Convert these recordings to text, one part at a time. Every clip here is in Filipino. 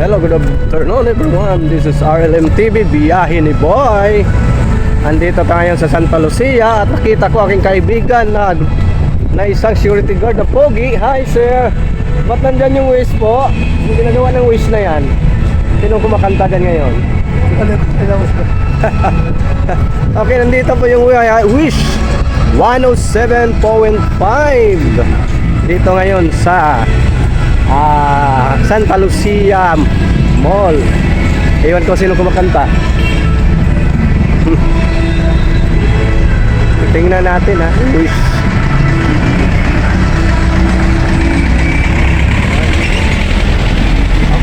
Hello, good afternoon everyone. This is RLM TV, biyahe ni Boy. Andito tayo sa Santa Lucia at nakita ko aking kaibigan na na isang security guard na pogi. Hi sir! Ba't nandyan yung wish po? Yung ginagawa ng wish na yan. Sino kumakanta dyan ngayon? Okay, nandito po yung uh, Wish 107.5 Dito ngayon sa ah, Santa Lucia Mall. Iwan ko sino kumakanta. Tingnan natin ha? Wish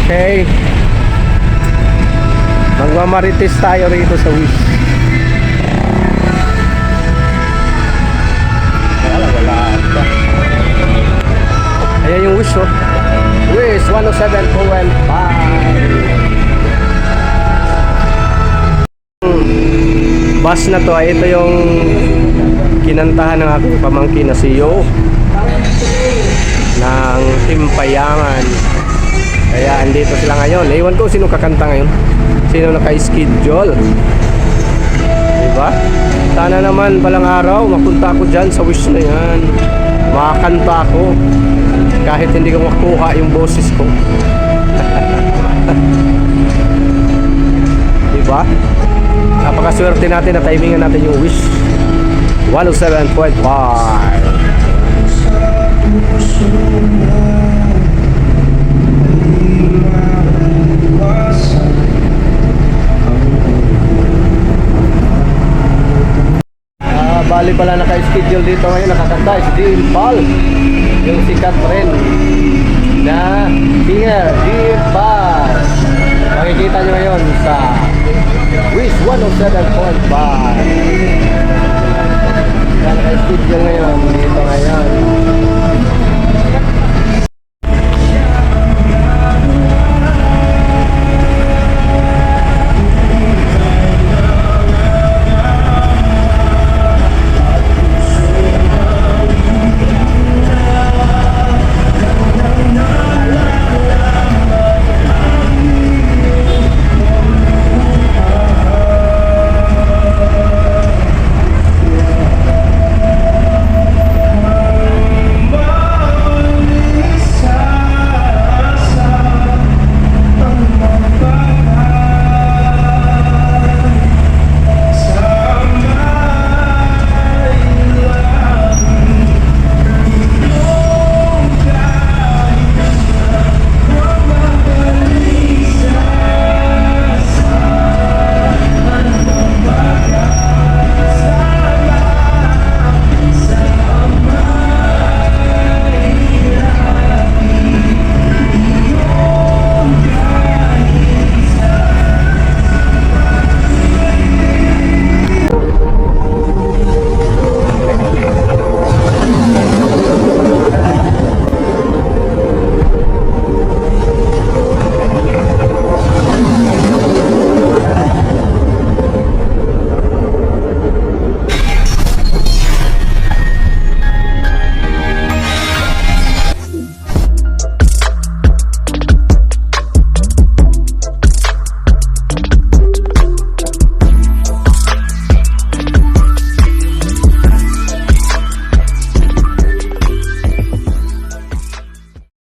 Okay. Magmamarites tayo rito sa Wish 107.5 Bus na to ay ito yung kinantahan ng aking pamangkin na si Yo ng Timpayangan kaya andito sila ngayon. Ewan ko sino kakanta ngayon? Sino naka-schedule diba? Sana naman balang araw mapunta ako dyan sa wish na yan. Makakanta ako kahit hindi ko makuha yung boses ko. Diba? Napakaswerte natin na timingan natin yung wish. 107.5 Ah, bali pala naka-schedule dito ngayon. Nakakanta si Dimpal yung sikat rin na singer Dimpal makikita nyo ngayon sa Wish 107.5